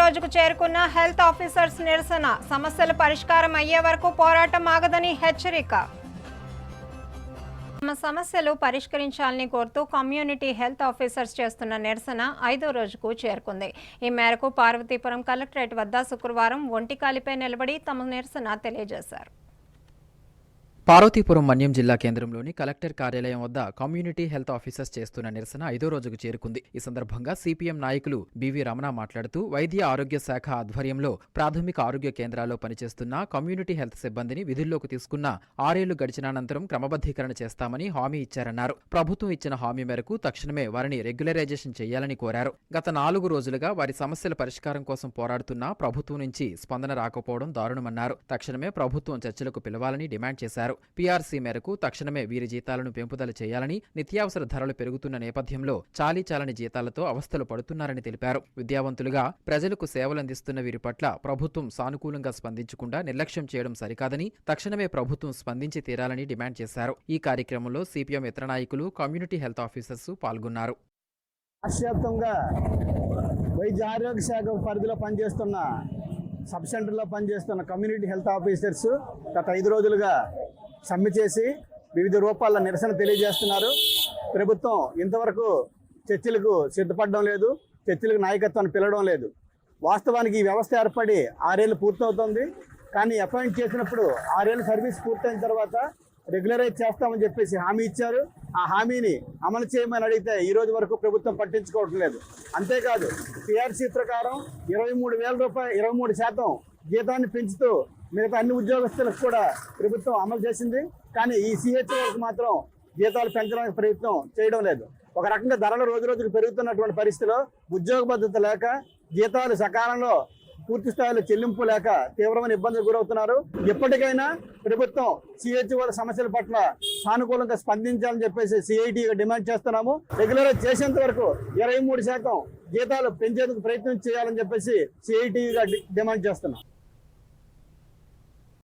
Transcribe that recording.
రోజుకు చేరుకున్న health officers నిరసన. సమస్యలు పరిష్కారం అయ్యే వరకు పోరాటం ఆగదని హెచ్చరిక. తమ సమస్యలు పరిష్కరించాలని కోరుతూ కమ్యూనిటీ హెల్త్ ఆఫీసర్స్ చేస్తున్న నిరసన ఐదో రోజుకు చేరుకుంది. ఈ మేరకు పార్వతీపురం కలెక్టరేట్ వద్ద శుక్రవారం ఒంటికాలిపై నిలబడి తమ నిరసన తెలియజేశారు. పార్వతీపురం మన్యం జిల్లా కేంద్రంలోని కలెక్టర్ కార్యాలయం వద్ద కమ్యూనిటీ హెల్త్ ఆఫీసర్స్ చేస్తున్న నిరసన ఐదో రోజుకు చేరుకుంది. ఈ సందర్భంగా సిపిఎం నాయకులు బివి రమణ మాట్లాడుతూ వైద్య ఆరోగ్య శాఖ ఆధ్వర్యంలో ప్రాథమిక ఆరోగ్య కేంద్రాల్లో పనిచేస్తున్న కమ్యూనిటీ హెల్త్ సిబ్బందిని విధుల్లోకి తీసుకున్న ఆరేళ్ళు గడిచినానంతరం క్రమబద్ధీకరణ చేస్తామని హామీ ఇచ్చారన్నారు. ప్రభుత్వం ఇచ్చిన హామీ మేరకు తక్షణమే వారిని రెగ్యులరైజేషన్ చేయాలని కోరారు. గత నాలుగు రోజులుగా వారి సమస్యల పరిష్కారం కోసం పోరాడుతున్నా ప్రభుత్వం నుంచి స్పందన రాకపోవడం దారుణమన్నారు. తక్షణమే ప్రభుత్వం చర్చలకు పిలవాలని డిమాండ్ చేశారు. పీఆర్సీ మేరకు తక్షణమే వీరి జీతాలను పెంపుదల చేయాలని నిత్యావసర ధరలు పెరుగుతున్న నేపథ్యంలో చాలీ చాలని జీతాలతో అవస్థలు పడుతున్నారని తెలిపారు. విద్యావంతులుగా ప్రజలకు సేవలందిస్తున్న వీరి పట్ల ప్రభుత్వం సానుకూలంగా స్పందించకుండా నిర్లక్ష్యం చేయడం సరికాదని తక్షణమే ప్రభుత్వం స్పందించి తీరాలని డిమాండ్ చేశారు. ఈ కార్యక్రమంలో సిపిఎం ఇతర నాయకులు కమ్యూనిటీ హెల్త్ ఆఫీసర్స్ పాల్గొన్నారు. రాష్ట్రవ్యాప్తంగా వైద్య ఆరోగ్య శాఖ పరిధిలో పనిచేస్తున్న సబ్ సెంటర్లో పనిచేస్తున్న కమ్యూనిటీ హెల్త్ ఆఫీసర్స్ గత ఐదు రోజులుగా సమ్మె చేసి వివిధ రూపాల్లో నిరసన తెలియజేస్తున్నారు. ప్రభుత్వం ఇంతవరకు చర్చలకు సిద్ధపడడం లేదు చర్చలకు నాయకత్వాన్ని పిలవడం లేదు. వాస్తవానికి ఈ వ్యవస్థ ఏర్పడి ఆరేళ్ళు పూర్తవుతుంది. కానీ అపాయింట్ చేసినప్పుడు ఆరేళ్ళు సర్వీస్ పూర్తయిన తర్వాత రెగ్యులరైజ్ చేస్తామని చెప్పేసి హామీ ఇచ్చారు. ఆ హామీని అమలు చేయమని అడిగితే ఈ రోజు వరకు ప్రభుత్వం పట్టించుకోవటం లేదు. అంతేకాదు టీఆర్సీ ప్రకారం ఇరవై మూడు వేల రూపాయలు ఇరవై మూడు శాతం జీతాన్ని పెంచుతూ మిగతా అన్ని ఉద్యోగస్తులకు కూడా ప్రభుత్వం అమలు చేసింది. కానీ ఈ సిహెచ్ఓలకు మాత్రం జీతాలు పెంచడానికి ప్రయత్నం చేయడం లేదు. ఒక రకంగా ధరలు రోజు రోజుకు పెరుగుతున్నటువంటి పరిస్థితిలో ఉద్యోగ భద్రత లేక జీతాలు సకాలంలో పూర్తి స్థాయిలో చెల్లింపు లేక తీవ్రమైన ఇబ్బందులు గురవుతున్నారు. ఎప్పటికైనా ప్రభుత్వం సిహెచ్ఓల సమస్యల పట్ల సానుకూలంగా స్పందించాలని చెప్పేసి సిఐటిగా డిమాండ్ చేస్తున్నాము. రెగ్యులర్ చేసేంత వరకు ఇరవై మూడు శాతం జీతాలు పెంచేందుకు ప్రయత్నం చేయాలని చెప్పేసి సిఐటిగా డిమాండ్ చేస్తున్నాం.